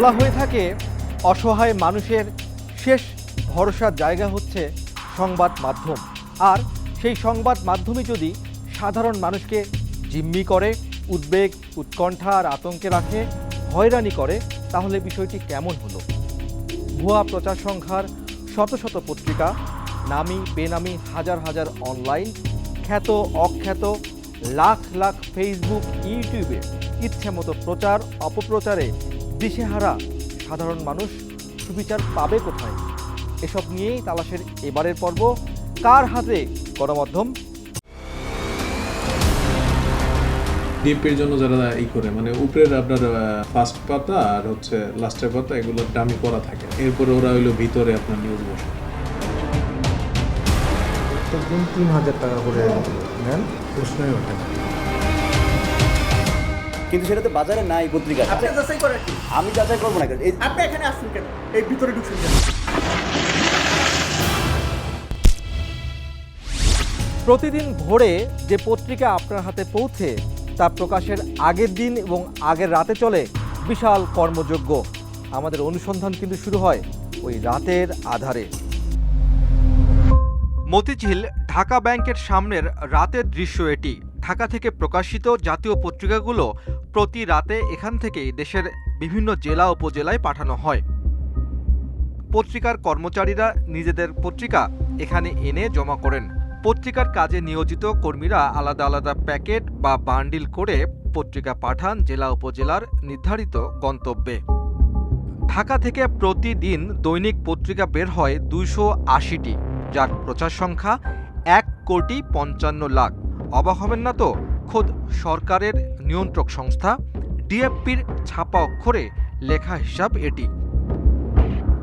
বলা হয়ে থাকে, অসহায় মানুষের শেষ ভরসার জায়গা হচ্ছে সংবাদ মাধ্যম। আর সেই সংবাদ মাধ্যমে যদি সাধারণ মানুষকে জিম্মি করে, উদ্বেগ, উৎকণ্ঠা আর আতঙ্কে রাখে, হয়রানি করে, তাহলে বিষয়টি কেমন হলো? ভুয়া প্রচার সংখ্যার শত শত পত্রিকা, নামি বেনামি হাজার হাজার অনলাইন খ্যাত, অখ্যাত, লাখ লাখ ফেসবুক ইউটিউবে ইচ্ছে মতো প্রচার, অপপ্রচারে দিশেহারা সাধারণ মানুষ সুবিচার পাবে কোথায়? এসব নিয়েই তালাশের এবারের পর্ব। কার হাতে? গণমাধ্যম। ডিএপির জন্য যারা ই করে মানে উপরের আপনার ফার্স্ট পাতা আর হচ্ছে লাস্টের পাতা এগুলো দামি করা থাকে। এরপরে ওরা হইল ভিতরে আপনার নিউজ বসে। তিন হাজার টাকা করে নেন। প্রশ্নই ওঠে না। কিন্তু সেটা তো বাজারে নাই পত্রিকা। আপনি যাচাই করার কি? আমি যাচাই করব না এই আপনি এখানে আসছেন কেন? এই ভিতরে ঢুকছেন কেন? প্রতিদিন ভোরে যে পত্রিকা আপনার হাতে পৌঁছে তা প্রকাশের আগের দিন এবং আগের রাতে চলে বিশাল কর্মযোগ্য আমাদের অনুসন্ধান কিন্তু শুরু হয় ওই রাতের আধারে। মতিঝিল ঢাকা ব্যাংকের সামনের রাতের দৃশ্য এটি। ঢাকা থেকে প্রকাশিত জাতীয় পত্রিকাগুলো প্রতি রাতে এখান থেকেই দেশের বিভিন্ন জেলা উপজেলায় পাঠানো হয়। পত্রিকার কর্মচারীরা নিজেদের পত্রিকা এখানে এনে জমা করেন। পত্রিকার কাজে নিয়োজিত কর্মীরা আলাদা আলাদা প্যাকেট বা বান্ডিল করে পত্রিকা পাঠান জেলা উপজেলার নির্ধারিত গন্তব্যে। ঢাকা থেকে প্রতিদিন দৈনিক পত্রিকা বের হয় দুইশো আশিটি, যার প্রচার সংখ্যা এক কোটি পঞ্চান্ন লাখ। অবাক হবেন না তো? খোদ সরকারের নিয়ন্ত্রক সংস্থা ডিএফপির ছাপা অক্ষরে লেখা হিসাব এটি।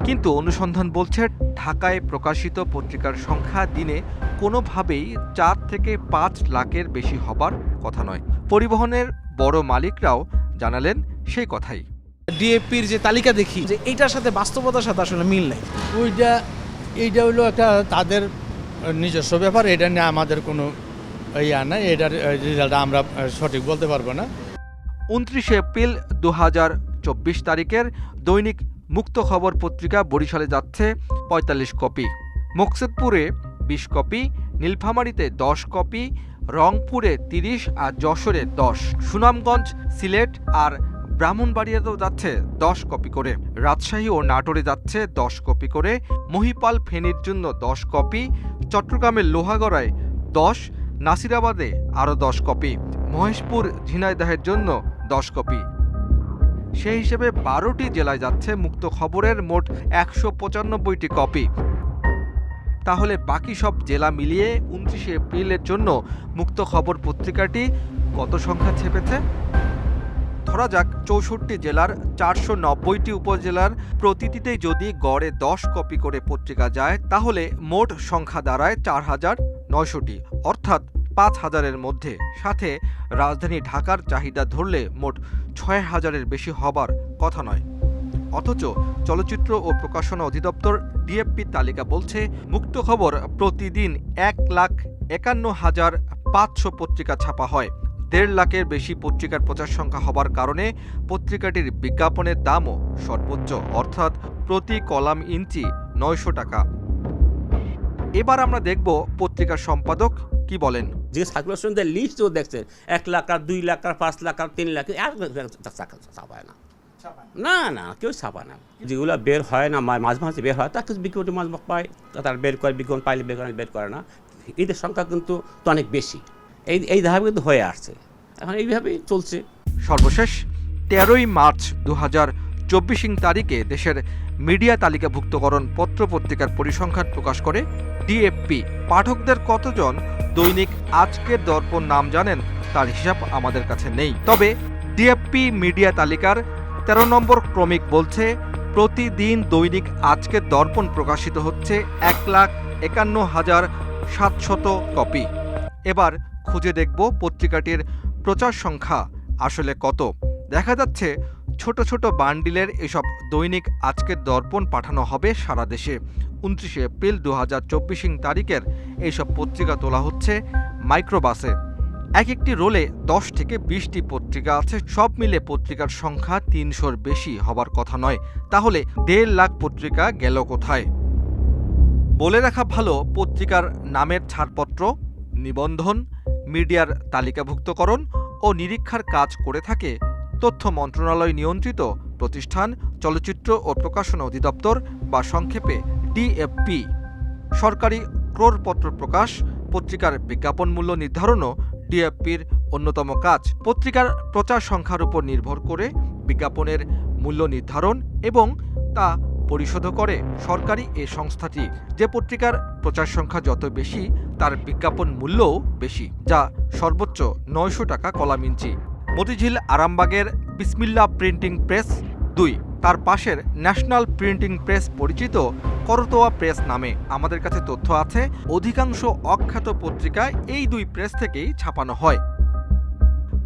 কিন্তু অনুসন্ধান বলছে ঢাকায় প্রকাশিত পত্রিকার সংখ্যা দিনে কোনোভাবেই চার থেকে পাঁচ লাখের বেশি হবার কথা নয়। পরিবহনের বড় মালিকরাও জানালেন সেই কথাই। ডিএপির যে তালিকা দেখি যে এইটার সাথে বাস্তবতার সাথে আসলে মিল নেই। ওইটা এইটা হইল একটা তাদের নিজস্ব ব্যাপার এটা নিয়ে আমাদের কোনো ইয়া নাই, এটার রেজাল্ট আমরা সঠিক বলতে পারব না। উনত্রিশে এপ্রিল দু হাজার চব্বিশ তারিখের দৈনিক মুক্ত খবর পত্রিকা বরিশালে যাচ্ছে পঁয়তাল্লিশ কপি। মকসেদপুরে বিশ কপি, নীলফামারীতে দশ কপি, রংপুরে তিরিশ আর যশোরে দশ। সুনামগঞ্জ, সিলেট আর ব্রাহ্মণবাড়িয়াতেও যাচ্ছে দশ কপি করে। রাজশাহী ও নাটোরে যাচ্ছে দশ কপি করে। মহিপাল ফেনীর জন্য দশ কপি। চট্টগ্রামের লোহাগড়ায় দশ নাসিরাবাদে আরও দশ কপি, মহেশপুর ঝিনাইদহের জন্য দশ কপি। সেই হিসেবে বারোটি জেলায় যাচ্ছে মুক্ত খবরের মোট একশো পঁচানব্বইটি কপি। তাহলে বাকি সব জেলা মিলিয়ে উনত্রিশে এপ্রিলের জন্য মুক্ত খবর পত্রিকাটি কত সংখ্যা ছেপেছে? ধরা যাক, চৌষট্টি জেলার চারশো নব্বইটি উপজেলার প্রতিটিতেই যদি গড়ে দশ কপি করে পত্রিকা যায়, তাহলে মোট সংখ্যা দাঁড়ায় চার হাজার নয়শোটি, অর্থাৎ পাঁচ হাজারের মধ্যে। সাথে রাজধানী ঢাকার চাহিদা ধরলে মোট ছয় হাজারের বেশি হবার কথা নয়। অথচ চলচ্চিত্র ও প্রকাশনা অধিদপ্তর ডিএফপি তালিকা বলছে, মুক্ত খবর প্রতিদিন এক লাখ একান্ন হাজার পাঁচশো পত্রিকা ছাপা হয়। দেড় লাখের বেশি পত্রিকার প্রচার সংখ্যা হবার কারণে পত্রিকাটির বিজ্ঞাপনের দামও সর্বোচ্চ, অর্থাৎ প্রতি কলাম ইঞ্চি নয়শো টাকা। এবার আমরা দেখব পত্রিকার সম্পাদক কি বলেন। যে সার্কুলেশন দেয় লিস্ট ও দেখছে এক লাখ আর দুই লাখ আর পাঁচ লাখ আর তিন লাখ আর ছাপায় না। না না কেউ ছাপায় না। যেগুলো বের হয় না মাঝে মাঝে বের হয় তা কিছু বিজ্ঞপ্তি মাঝে মাঝে পায় তারা বের করে বিজ্ঞাপন পাইলে বের করে বের করে না। এদের সংখ্যা কিন্তু তো অনেক বেশি। এই এই ধারা কিন্তু হয়ে আসছে। এখন এইভাবেই চলছে। সর্বশেষ তেরোই মার্চ দু হাজার চব্বিশ তারিখে দেশের মিডিয়া তালিকাভুক্তকরণ পত্র পত্রিকার পরিসংখ্যান প্রকাশ করে ডিএফপি। পাঠকদের কতজন দৈনিক আজকের দর্পণ নাম জানেন তার হিসাব আমাদের কাছে নেই। তবে ডিএফপি মিডিয়া তালিকার তেরো নম্বর ক্রমিক বলছে, প্রতিদিন দৈনিক আজকের দর্পণ প্রকাশিত হচ্ছে এক লাখ একান্ন হাজার সাতশত কপি। এবার খুঁজে দেখব পত্রিকাটির প্রচার সংখ্যা আসলে কত। দেখা যাচ্ছে ছোট ছোট বান্ডিলের এসব দৈনিক আজকের দর্পণ পাঠানো হবে সারা দেশে। উনত্রিশে এপ্রিল দু হাজার তারিখের এইসব পত্রিকা তোলা হচ্ছে মাইক্রোবাসে। এক একটি রোলে দশ থেকে বিশটি পত্রিকা আছে, সব মিলে পত্রিকার সংখ্যা তিনশোর বেশি হবার কথা নয়। তাহলে দেড় লাখ পত্রিকা গেল কোথায়? বলে রাখা ভালো, পত্রিকার নামের ছাড়পত্র, নিবন্ধন, মিডিয়ার তালিকাভুক্তকরণ ও নিরীক্ষার কাজ করে থাকে তথ্য মন্ত্রণালয় নিয়ন্ত্রিত প্রতিষ্ঠান, চলচ্চিত্র ও প্রকাশনা অধিদপ্তর বা সংক্ষেপে ডিএফপি। সরকারি ক্রোড়পত্র প্রকাশ, পত্রিকার বিজ্ঞাপন মূল্য নির্ধারণও ডিএফপির অন্যতম কাজ। পত্রিকার প্রচার সংখ্যার উপর নির্ভর করে বিজ্ঞাপনের মূল্য নির্ধারণ এবং তা পরিশোধ করে সরকারি এ সংস্থাটি। যে পত্রিকার প্রচার সংখ্যা যত বেশি, তার বিজ্ঞাপন মূল্যও বেশি, যা সর্বোচ্চ নয়শো টাকা কলাম ইঞ্চি। মতিঝিল আরামবাগের বিসমিল্লা প্রিন্টিং প্রেস দুই। তার পাশের ন্যাশনাল প্রিন্টিং প্রেস পরিচিত করতোয়া প্রেস নামে আমাদের কাছে তথ্য আছে। অধিকাংশ অখ্যাত পত্রিকা এই দুই প্রেস থেকেই ছাপানো হয়।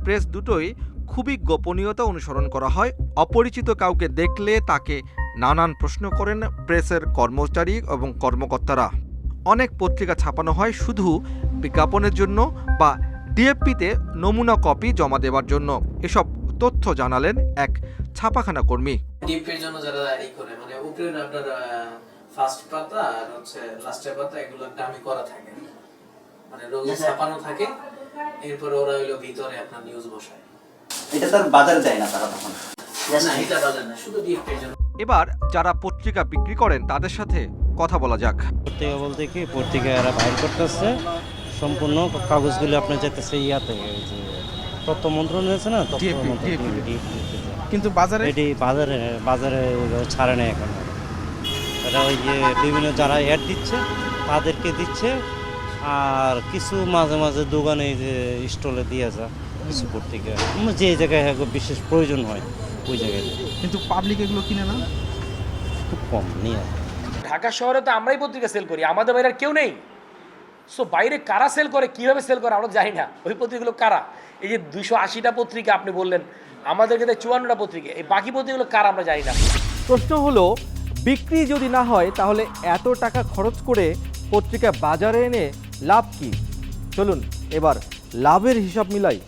প্রেস দুটোই খুবই গোপনীয়তা অনুসরণ করা হয়। অপরিচিত কাউকে দেখলে তাকে নানান প্রশ্ন করেন প্রেসের কর্মচারী এবং কর্মকর্তারা। অনেক পত্রিকা ছাপানো হয় শুধু বিজ্ঞাপনের জন্য বা ডিএফপিতে নমুনা কপি জমা দেওয়ার জন্য এসব তথ্য জানালেন এক ছাপাখানা কর্মী। ডিপের জন্য যারা করে মানে উপরের আপনার ফার্স্ট পাতা আর হচ্ছে লাস্টের পাতা এগুলো দামি করা থাকে। মানে রোজ ছাপানো থাকে এরপরে ওরা হইল ভিতরে আপনার নিউজ বসায়। এটা তার বাজারে দেয় না তারা তখন। না এটা বাজার না শুধু ডিপের জন্য। এবার যারা পত্রিকা বিক্রি করেন তাদের সাথে কথা বলা যাক। পত্রিকা বলতে কি পত্রিকা এরা বাইর করতেছে সম্পূর্ণ কাগজগুলো আপনার যেতেছে ইয়াতে যে তথ্য মন্ত্রণালয় আছে না তথ্য মন্ত্রণালয়, কিন্তু বাজারে এটি বাজারে বাজারে ছাড়ে না এখন। এটা ওই যে বিভিন্ন যারা অ্যাড দিচ্ছে তাদেরকে দিচ্ছে আর কিছু মাঝে মাঝে দোকানে এই যে স্টলে দিয়ে যায় কিছু পত্রিকা উম, যে জায়গায় হ্যাঁ বিশেষ প্রয়োজন হয় ওই জায়গায়। কিন্তু পাবলিক এগুলো কিনে না? খুব কম নিয়ে। ঢাকা শহরে তো আমরাই পত্রিকা সেল করি আমাদের বাইরে আর কেউ নেই। সো বাইরে কারা সেল করে কীভাবে সেল করে আমরা জানি না। ওই পত্রিকাগুলো কারা? এই যে দুইশো আশিটা পত্রিকা আপনি বললেন আমাদের কাছে চুয়ান্নটা পত্রিকা। এই বাকি পত্রিকাগুলো কারা আমরা জানি না। প্রশ্ন হলো বিক্রি যদি না হয় তাহলে এত টাকা খরচ করে পত্রিকা বাজারে এনে লাভ কি? চলুন এবার লাভের হিসাব মিলাই।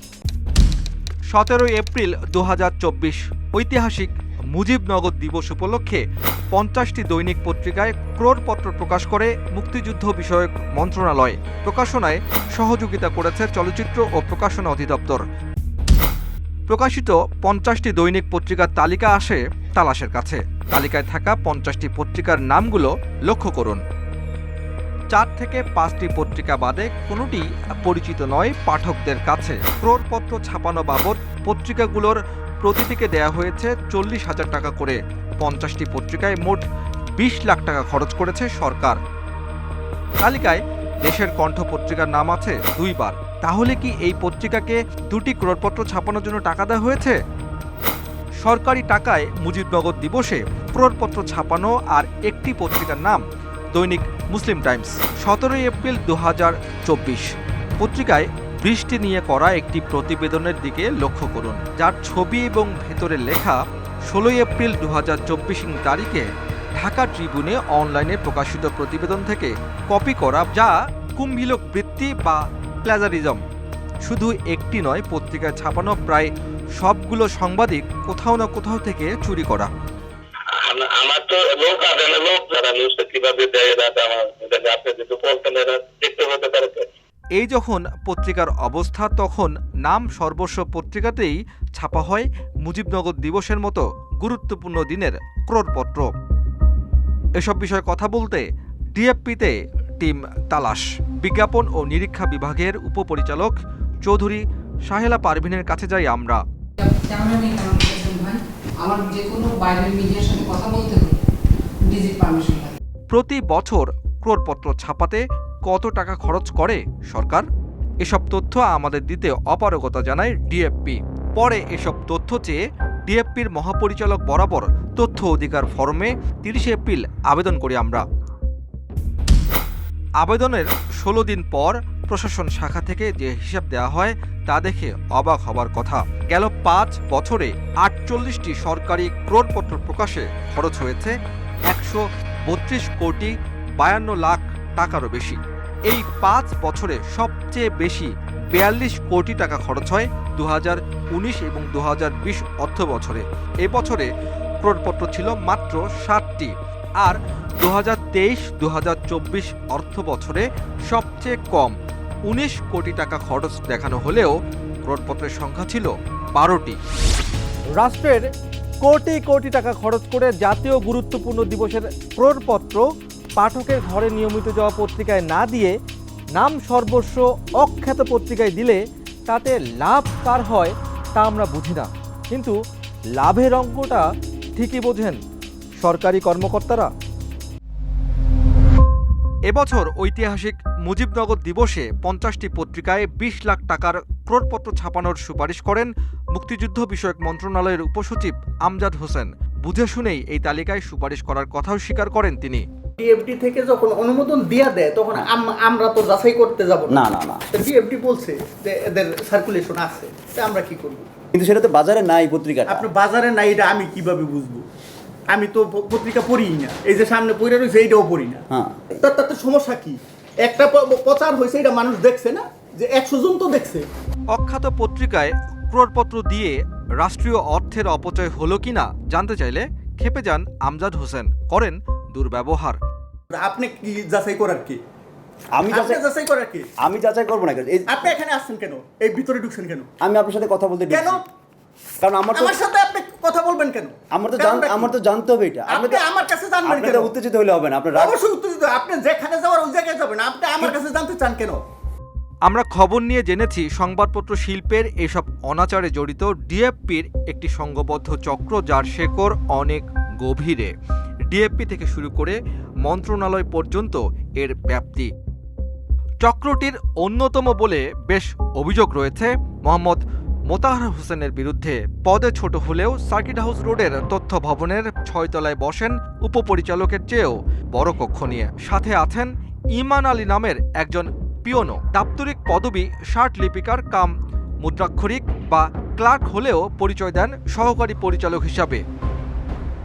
সতেরোই এপ্রিল দু হাজার চব্বিশ ঐতিহাসিক মুজিবনগর দিবস উপলক্ষে পঞ্চাশটি দৈনিক পত্রিকায় ক্রোড়পত্র প্রকাশ করে মুক্তিযুদ্ধ বিষয়ক মন্ত্রণালয় প্রকাশনায় সহযোগিতা করেছে চলচ্চিত্র ও প্রকাশনা অধিদপ্তর। প্রকাশিত পঞ্চাশটি দৈনিক পত্রিকার তালিকা আসে তালাশের কাছে। তালিকায় থাকা পঞ্চাশটি পত্রিকার নামগুলো লক্ষ্য করুন। চার থেকে পাঁচটি পত্রিকা বাদে কোনোটি পরিচিত নয় পাঠকদের কাছে। ক্রোড়পত্র ছাপানো বাবদ পত্রিকাগুলোর প্রতিটিকে দেয়া হয়েছে চল্লিশ হাজার টাকা করে। পঞ্চাশটি পত্রিকায় মোট বিশ লাখ টাকা খরচ করেছে সরকার। তালিকায়, দেশের কণ্ঠ পত্রিকার নাম আছে দুইবার। তাহলে কি এই পত্রিকাকে দুটি ক্রোড়পত্র ছাপানোর জন্য টাকা দেওয়া হয়েছে? সরকারি টাকায় মুজিবনগর দিবসে ক্রোড়পত্র ছাপানো আর একটি পত্রিকার নাম দৈনিক মুসলিম টাইমস, সতেরোই এপ্রিল দু হাজার চব্বিশ। পত্রিকায় বৃষ্টি নিয়ে করা একটি প্রতিবেদনের দিকে লক্ষ্য করুন, যার ছবি এবং ভেতরে লেখা ষোলোই এপ্রিল দু তারিখে ঢাকা ট্রিবিউনে অনলাইনে প্রকাশিত প্রতিবেদন থেকে কপি করা যা কুম্ভিলক বৃত্তি বা প্লাজারিজম। শুধু একটি নয় পত্রিকায় ছাপানো প্রায় সবগুলো সাংবাদিক কোথাও না কোথাও থেকে চুরি করা। আমার তো এই যখন পত্রিকার অবস্থা তখন নাম সর্বস্ব পত্রিকাতেই ছাপা হয় মুজিবনগর দিবসের মতো গুরুত্বপূর্ণ দিনের ক্রোড়পত্র। এসব বিষয়ে কথা বলতে ডিএফপিতে টিম তালাশ। বিজ্ঞাপন ও নিরীক্ষা বিভাগের উপপরিচালক চৌধুরী সাহেলা পারভিনের কাছে যাই আমরা। যে কোনো বাইরের মিডিয়ার সাথে কথা বলতে প্রতি বছর ক্রোড়পত্র ছাপাতে কত টাকা খরচ করে সরকার? এসব তথ্য আমাদের দিতে অপারগতা জানায় ডিএফপি। পরে এসব তথ্য চেয়ে ডিএফপির মহাপরিচালক বরাবর তথ্য অধিকার ফরমে তিরিশে এপ্রিল আবেদন করি আমরা। আবেদনের ষোলো দিন পর প্রশাসন শাখা থেকে যে হিসাব দেওয়া হয় তা দেখে অবাক হবার কথা। গেল পাঁচ বছরে আটচল্লিশটি সরকারি ক্রোড়পত্র প্রকাশে খরচ হয়েছে একশো বত্রিশ কোটি বায়ান্ন লাখ টাকারও বেশি। এই পাঁচ বছরে সবচেয়ে বেশি বিয়াল্লিশ কোটি টাকা খরচ হয় দু এবং দু অর্থ বছরে। এ বছরে ক্রোড়পত্র ছিল মাত্র ষাটটি আর দু হাজার তেইশ দু অর্থ বছরে সবচেয়ে কম উনিশ কোটি টাকা খরচ দেখানো হলেও ক্রোড়পত্রের সংখ্যা ছিল বারোটি। রাষ্ট্রের কোটি কোটি টাকা খরচ করে জাতীয় গুরুত্বপূর্ণ দিবসের ক্রোড়পত্র পাঠকের ঘরে নিয়মিত যাওয়া পত্রিকায় না দিয়ে নাম সর্বস্ব অখ্যাত পত্রিকায় দিলে তাতে লাভ কার হয় তা আমরা বুঝি না। কিন্তু লাভের অঙ্কটা ঠিকই বোঝেন সরকারি কর্মকর্তারা। এবছর ঐতিহাসিক মুজিবনগর দিবসে পঞ্চাশটি পত্রিকায় বিশ লাখ টাকার ক্রোড়পত্র ছাপানোর সুপারিশ করেন মুক্তিযুদ্ধ বিষয়ক মন্ত্রণালয়ের উপসচিব আমজাদ হোসেন। বুঝে শুনেই এই তালিকায় সুপারিশ করার কথাও স্বীকার করেন তিনি। ডিএফডি থেকে যখন অনুমোদন দিয়া দেয় তখন আমরা তো যাচাই করতে যাব না। না না ডিএফডি বলছে যে এদের সার্কুলেশন আছে তা আমরা কি করব? কিন্তু সেটা তো বাজারে নাই পত্রিকাটা। আপনি বাজারে নাই এটা আমি কীভাবে বুঝব? আমি তো পত্রিকা পড়িই না। এই যে সামনে পড়ে রয়েছে এইটাও পড়ি না। হ্যাঁ। তার তাতে সমস্যা কি? একটা প্রচার হয়েছে এটা মানুষ দেখছে না? যে একশো জন তো দেখছে। অখ্যাত পত্রিকায় ক্রোড়পত্র দিয়ে রাষ্ট্রীয় অর্থের অপচয় হলো কিনা জানতে চাইলে খেপে যান আমজাদ হোসেন। করেন দুর্ব্যবহার। আপনি কি যাচাই করার কি? আমি আপনি যাচাই যাচাই করার কি? আমি যাচাই করব না এই আপনি এখানে আসছেন কেন? এই ভিতরে ঢুকছেন কেন? আমি আপনার সাথে কথা বলতে কেন? কারণ আমার তো আমার সাথে আপনি কথা বলবেন কেন? আমার তো জান আমার তো জানতে হবে এটা। আপনি তো- আমার কাছে জানবেন কেন? উত্তেজিত হলে হবে না। আপনার রাগ অবশ্যই উত্তেজিত। আপনি যেখানে যাওয়ার ওই জায়গায় যাবেন। আপনি আমার কাছে জানতে চান কেন? আমরা খবর নিয়ে জেনেছি সংবাদপত্র শিল্পের এসব অনাচারে জড়িত ডিএফপির একটি সংঘবদ্ধ চক্র যার শেকড় অনেক গভীরে। ডিএফপি থেকে শুরু করে মন্ত্রণালয় পর্যন্ত এর ব্যাপ্তি। চক্রটির অন্যতম বলে বেশ অভিযোগ রয়েছে, মোহাম্মদ মোতাহার হোসেনের বিরুদ্ধে। পদে ছোট হলেও সার্কিট হাউস রোডের তথ্য ভবনের ছয়তলায় বসেন উপপরিচালকের চেয়েও বড় কক্ষ নিয়ে। সাথে আছেন ইমান আলী নামের একজন পিয়নো দাপ্তরিক পদবি ষাট লিপিকার কাম মুদ্রাক্ষরিক বা ক্লার্ক হলেও পরিচয় দেন সহকারী পরিচালক হিসাবে।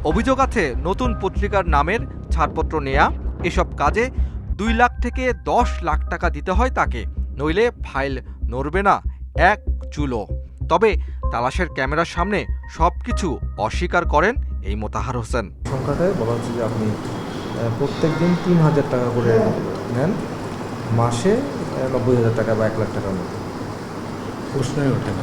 অভিযোগ আছে নতুন পত্রিকার নামের ছাড়পত্র নেয়া এসব কাজে দুই লাখ থেকে দশ লাখ টাকা দিতে হয় তাকে। নইলে ফাইল নড়বে না এক চুলো। তবে তালাশের ক্যামেরার সামনে সব কিছু অস্বীকার করেন এই মোতাহার হোসেন। সংখ্যাটায় বলা হচ্ছে যে আপনি প্রত্যেক দিন তিন হাজার টাকা করে নেন। মাসে নব্বই হাজার টাকা বা এক লাখ টাকার মতো। প্রশ্নই ওঠে না।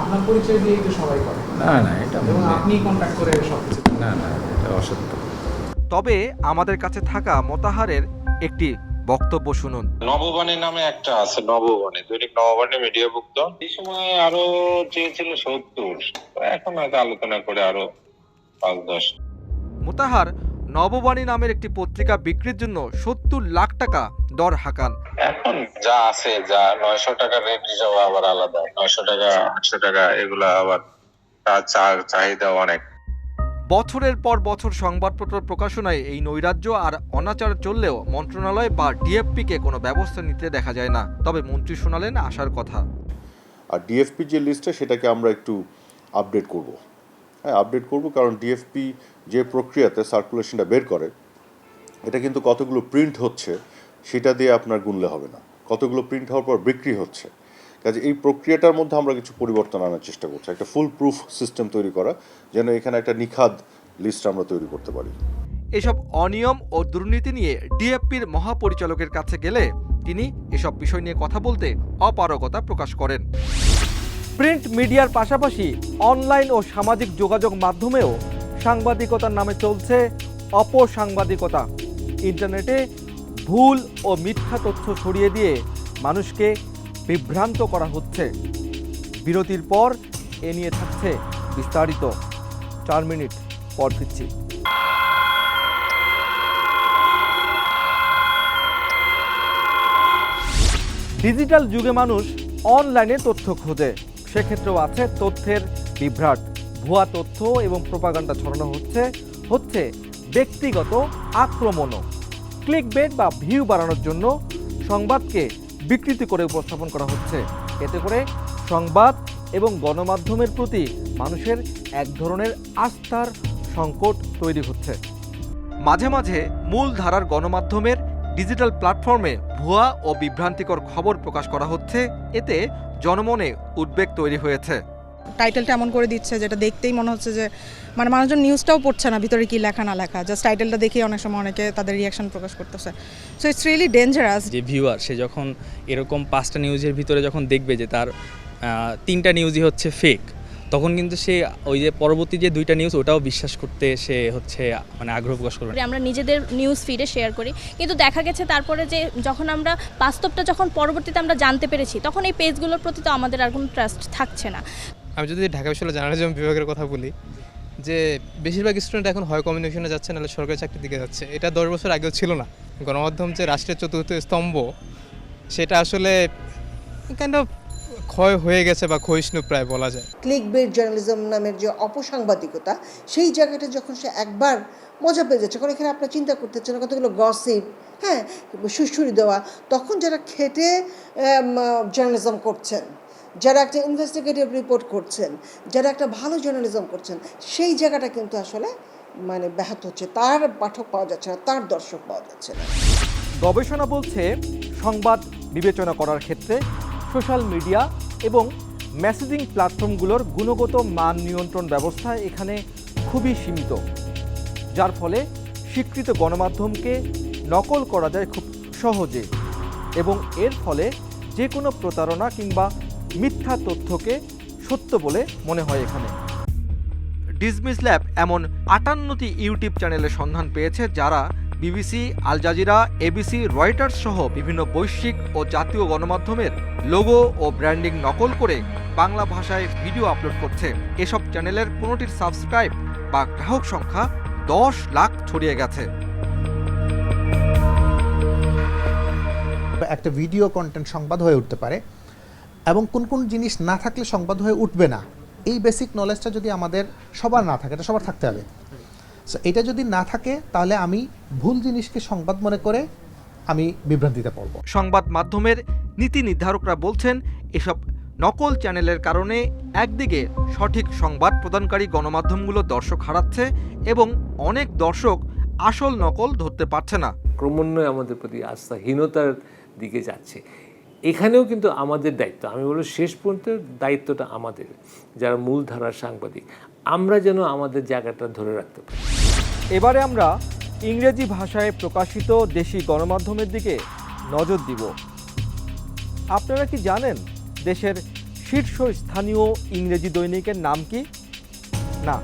আপনার পরিচয় দিয়ে সবাই করে না না এটা আপনি কন্ট্যাক্ট করে সব কিছু না না এটা অসত্য। তবে আমাদের কাছে থাকা মতাহারের একটি বক্তব্য শুনুন। নববাণী নামে একটা আছে নববাণী দৈনিক নববাণী মিডিয়া ভুক্ত এই সময় আরও চেয়েছিল সত্তর। এখন হয়তো আলোচনা করে আরও পাঁচ দশ। মোতাহার নববাণী নামের একটি পত্রিকা বিক্রির জন্য সত্তর লাখ টাকা দর হাকান। এখন যা আছে যা নয়শো টাকা রেট হিসাবে আবার আলাদা। নয়শো টাকা আটশো টাকা এগুলা আবার তার চাহিদা অনেক। বছরের পর বছর সংবাদপত্র প্রকাশনায় এই নৈরাজ্য আর অনাচার চললেও মন্ত্রণালয় বা ডিএফপিকে কোনো ব্যবস্থা নিতে দেখা যায় না। তবে মন্ত্রী শোনালেন আশার কথা। আর ডিএফপি যে লিস্টটা সেটাকে আমরা একটু আপডেট করব। হ্যাঁ আপডেট করব কারণ ডিএফপি যে প্রক্রিয়াতে সার্কুলেশনটা বের করে, এটা কিন্তু কতগুলো প্রিন্ট হচ্ছে সেটা দিয়ে আপনার গুনলে হবে না। কতগুলো প্রিন্ট হওয়ার পর বিক্রি হচ্ছে। কাজে এই প্রক্রিয়াটার মধ্যে আমরা কিছু পরিবর্তন আনার চেষ্টা করছি একটা ফুল প্রুফ সিস্টেম তৈরি করা যেন এখানে একটা নিখাদ লিস্ট আমরা তৈরি করতে পারি। এসব অনিয়ম ও দুর্নীতি নিয়ে ডিএফপির মহাপরিচালকের কাছে গেলে তিনি এসব বিষয় নিয়ে কথা বলতে অপারগতা প্রকাশ করেন। প্রিন্ট মিডিয়ার পাশাপাশি অনলাইন ও সামাজিক যোগাযোগ মাধ্যমেও সাংবাদিকতার নামে চলছে অপসাংবাদিকতা। ইন্টারনেটে ভুল ও মিথ্যা তথ্য ছড়িয়ে দিয়ে মানুষকে বিভ্রান্ত করা হচ্ছে। বিরতির পর এ নিয়ে থাকছে বিস্তারিত। চার মিনিট পর ফিরছি। ডিজিটাল যুগে মানুষ অনলাইনে তথ্য খোঁজে। সেক্ষেত্রেও আছে তথ্যের বিভ্রাট। ভুয়া তথ্য এবং প্রপাগান্ডা ছড়ানো হচ্ছে হচ্ছে ব্যক্তিগত আক্রমণও। ক্লিক বেট বা ভিউ বাড়ানোর জন্য সংবাদকে বিকৃতি করে উপস্থাপন করা হচ্ছে। এতে করে সংবাদ এবং গণমাধ্যমের প্রতি মানুষের এক ধরনের আস্থার সংকট তৈরি হচ্ছে। মাঝে মাঝে মূল ধারার গণমাধ্যমের ডিজিটাল প্ল্যাটফর্মে ভুয়া ও বিভ্রান্তিকর খবর প্রকাশ করা হচ্ছে। এতে জনমনে উদ্বেগ তৈরি হয়েছে। টাইটেলটা এমন করে দিচ্ছে যেটা দেখতেই মনে হচ্ছে যে মানে মানুষজন নিউজটাও পড়ছে না ভিতরে কি লেখা না লেখা জাস্ট টাইটেলটা দেখেই অনেক সময় অনেকে তাদের রিয়াকশন প্রকাশ করতেছে। সো ইটস রিয়েলি ডেঞ্জারাস যে ভিউয়ার সে যখন এরকম পাঁচটা নিউজের ভিতরে যখন দেখবে যে তার তিনটা নিউজই হচ্ছে ফেক তখন কিন্তু সে ওই যে পরবর্তী যে দুইটা নিউজ ওটাও বিশ্বাস করতে সে হচ্ছে মানে আগ্রহ প্রকাশ করবে আমরা নিজেদের নিউজ ফিডে শেয়ার করি। কিন্তু দেখা গেছে তারপরে যে যখন আমরা বাস্তবটা যখন পরবর্তীতে আমরা জানতে পেরেছি তখন এই পেজগুলোর প্রতি তো আমাদের আর কোনো ট্রাস্ট থাকছে না। আমি যদি ঢাকা বিশ্ববিদ্যালয় জার্নালিজম বিভাগের কথা বলি, যে বেশিরভাগ স্টুডেন্ট এখন হয় কমিউনিকেশনে যাচ্ছে, নাহলে সরকারি চাকরির দিকে যাচ্ছে। এটা দশ বছর আগেও ছিল না। গণমাধ্যম যে রাষ্ট্রের চতুর্থ স্তম্ভ, সেটা আসলে কাইন্ড অফ ক্ষয় হয়ে গেছে বা ক্ষয়িষ্ণু প্রায় বলা যায়। ক্লিক বেড জার্নালিজম নামের যে অপসাংবাদিকতা, সেই জায়গাটা যখন সে একবার মজা পেয়ে যাচ্ছে, কারণ এখানে আপনার চিন্তা করতে হচ্ছে না কতগুলো গসিপ হ্যাঁ সুশুরি দেওয়া, তখন যারা খেটে জার্নালিজম করছেন যারা একটা ইনভেস্টিগেটিভ রিপোর্ট করছেন, যারা একটা ভালো জার্নালিজম করছেন, সেই জায়গাটা কিন্তু আসলে মানে ব্যাহত হচ্ছে। তার পাঠক পাওয়া যাচ্ছে না, তার দর্শক পাওয়া যাচ্ছে না। গবেষণা বলছে, সংবাদ বিবেচনা করার ক্ষেত্রে সোশ্যাল মিডিয়া এবং মেসেজিং প্ল্যাটফর্মগুলোর গুণগত মান নিয়ন্ত্রণ ব্যবস্থা এখানে খুবই সীমিত, যার ফলে স্বীকৃত গণমাধ্যমকে নকল করা যায় খুব সহজে এবং এর ফলে যে কোনো প্রতারণা কিংবা মিথ্যা তথ্যকে সত্য বলে মনে হয় এখানে। ডিজমিস ল্যাব এমন আটান্নটি ইউটিউব চ্যানেলের সন্ধান পেয়েছে যারা BBC Al Jazeera ABC Reuters সহ বিভিন্ন বৈশ্বিক ও জাতীয় গণমাধ্যমের লোগো ও ব্র্যান্ডিং নকল করে বাংলা ভাষায় ভিডিও আপলোড করছে। এসব চ্যানেলের কোনোটির সাবস্ক্রাইব বা গ্রাহক সংখ্যা দশ লাখ ছড়িয়ে গেছে। একটা ভিডিও কন্টেন্ট সংবাদ হয়ে উঠতে পারে। এবং কোন কোন জিনিস না থাকলে সংবাদ হয়ে উঠবে না। এই বেসিক নলেজটা যদি আমাদের সবার না থাকে এটা সবার থাকতে হবে। সো এটা যদি না থাকে তাহলে আমি ভুল জিনিসকে সংবাদ মনে করে আমি বিভ্রান্তিতে পড়ব। সংবাদ মাধ্যমের নীতি নির্ধারকরা বলছেন এসব নকল চ্যানেলের কারণে একদিকে সঠিক সংবাদ প্রদানকারী গণমাধ্যমগুলো দর্শক হারাচ্ছে এবং অনেক দর্শক আসল নকল ধরতে পারছে না। ক্রমান্বয়ে আমাদের প্রতি আস্থাহীনতার দিকে যাচ্ছে। এখানেও কিন্তু আমাদের দায়িত্ব। আমি বলব শেষ পর্যন্ত দায়িত্বটা আমাদের, যারা মূলধারার সাংবাদিক। আমরা যেন আমাদের জায়গাটা ধরে রাখতে পারি। এবারে আমরা ইংরেজি ভাষায় প্রকাশিত দেশি গণমাধ্যমের দিকে নজর দিব। আপনারা কি জানেন দেশের শীর্ষ স্থানীয় ইংরেজি দৈনিকের নাম কি? না।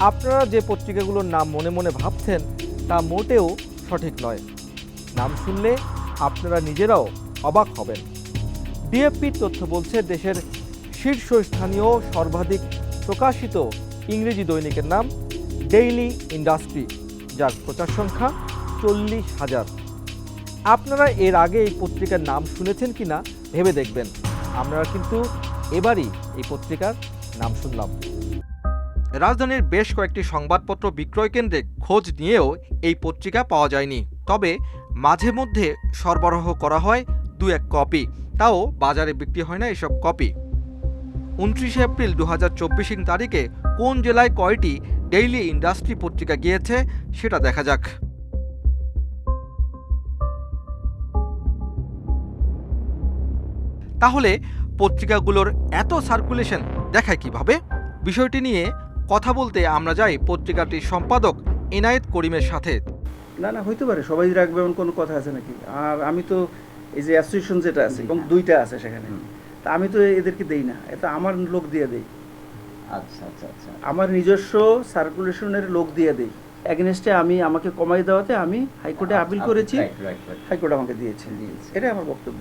আপনারা যে পত্রিকাগুলোর নাম মনে মনে ভাবছেন তা মোটেও সঠিক নয়। নাম শুনলে আপনারা নিজেরাও অবাক হবেন। ডিএফপির তথ্য বলছে, দেশের শীর্ষস্থানীয় সর্বাধিক প্রকাশিত ইংরেজি দৈনিকের নাম ডেইলি ইন্ডাস্ট্রি, যার প্রচার সংখ্যা চল্লিশ হাজার। আপনারা এর আগে এই পত্রিকার নাম শুনেছেন কি না ভেবে দেখবেন। আমরা কিন্তু এবারই এই পত্রিকার নাম শুনলাম। রাজধানীর বেশ কয়েকটি সংবাদপত্র বিক্রয় কেন্দ্রে খোঁজ নিয়েও এই পত্রিকা পাওয়া যায়নি। তবে মাঝে মধ্যে সরবরাহ করা হয় দু এক কপি। তাও বাজারে বিক্রি হয় না এসব কপি। উনত্রিশে এপ্রিল দু হাজার তারিখে কোন জেলায় কয়টি ডেইলি ইন্ডাস্ট্রি পত্রিকা গিয়েছে সেটা দেখা যাক। তাহলে পত্রিকাগুলোর এত সার্কুলেশন দেখায় কীভাবে? বিষয়টি নিয়ে কথা বলতে আমরা যাই পত্রিকাটির সম্পাদক এনায়েত করিমের সাথে। না না, হইতে পারে, সবাই রাখবে এমন কোনো কথা আছে নাকি? আর আমি তো এই যে অ্যাসোসিয়েশন যেটা আছে এবং দুইটা আছে সেখানে। তা আমি তো এদেরকে দেই না এটা আমার লোক দিয়ে দেই। আচ্ছা আচ্ছা আচ্ছা। আমার নিজস্ব সার্কুলেশনের লোক দিয়ে দেই। এগেনস্টে আমি আমাকে কমাই দেওয়াতে আমি হাইকোর্টে আপিল করেছি হাইকোর্ট আমাকে দিয়েছে। এটাই আমার বক্তব্য।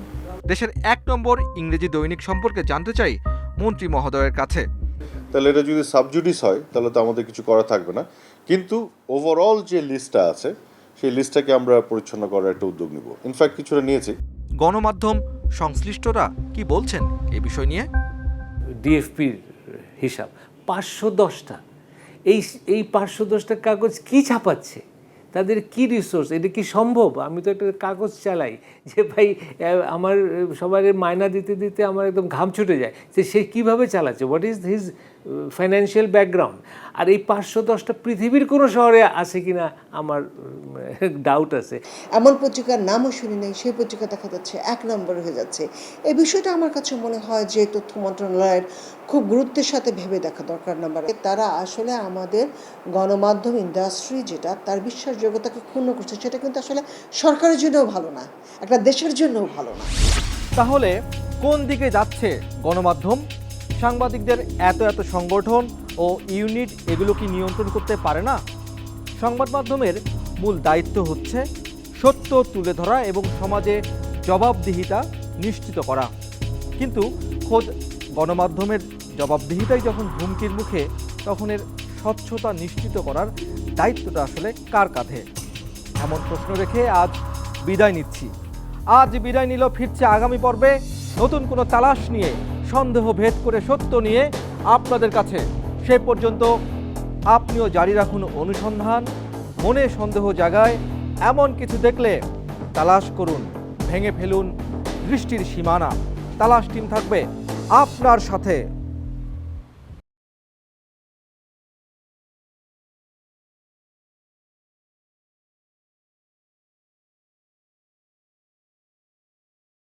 দেশের এক নম্বর ইংরেজি দৈনিক সম্পর্কে জানতে চাই মন্ত্রী মহোদয়ের কাছে। তাহলে এটা যদি সাবজুডিস হয় তাহলে তো আমাদের কিছু করা থাকবে না। কিন্তু ওভারঅল যে লিস্টটা আছে সেই লিস্টটাকে আমরা পরিচ্ছন্ন করার একটা উদ্যোগ নিব। ইনফ্যাক্ট কিছুটা নিয়েছি। গণমাধ্যম সংশ্লিষ্টরা কি বলছেন এ বিষয় নিয়ে? ডিএফপির হিসাব, পাঁচশো দশটা। এই এই পাঁচশো দশটা কাগজ কি ছাপাচ্ছে? তাদের কি রিসোর্স এটা কি সম্ভব? আমি তো একটা কাগজ চালাই যে ভাই আমার সবার মায়না দিতে দিতে আমার একদম ঘাম ছুটে যায়। সে কীভাবে চালাচ্ছে? What is his financial background আর এই পাঁচশো দশটা পৃথিবীর কোনো শহরে আছে কি না আমার ডাউট আছে। এমন পত্রিকার নামও শুনি নাই সেই পত্রিকা দেখা যাচ্ছে এক নম্বর হয়ে যাচ্ছে। এই বিষয়টা আমার কাছে মনে হয় যে তথ্য মন্ত্রণালয়ের খুব গুরুত্বের সাথে ভেবে দেখা দরকার নাম্বার তারা আসলে আমাদের গণমাধ্যম ইন্ডাস্ট্রি যেটা তার বিশ্বাসযোগ্যতাকে ক্ষুণ্ণ করছে সেটা কিন্তু আসলে সরকারের জন্যও ভালো না একটা দেশের জন্যও ভালো না। তাহলে কোন দিকে যাচ্ছে গণমাধ্যম? সাংবাদিকদের এত এত সংগঠন ও ইউনিট এগুলো কি নিয়ন্ত্রণ করতে পারে না? সংবাদ মাধ্যমের মূল দায়িত্ব হচ্ছে সত্য তুলে ধরা এবং সমাজে জবাবদিহিতা নিশ্চিত করা। কিন্তু খোদ গণমাধ্যমের জবাবদিহিতাই যখন হুমকির মুখে, তখন এর স্বচ্ছতা নিশ্চিত করার দায়িত্বটা আসলে কার কাঁধে? এমন প্রশ্ন রেখে আজ বিদায় নিচ্ছি। আজ বিদায় নিল, ফিরছে আগামী পর্বে নতুন কোনো তালাশ নিয়ে সন্দেহ ভেদ করে সত্য নিয়ে আপনাদের কাছে সে পর্যন্ত আপনিও জারি রাখুন অনুসন্ধান। মনে সন্দেহ জাগায় এমন কিছু দেখলে তালাশ করুন, ভেঙে ফেলুন দৃষ্টির সীমানা। তালাশ টিম থাকবে আপনার সাথে।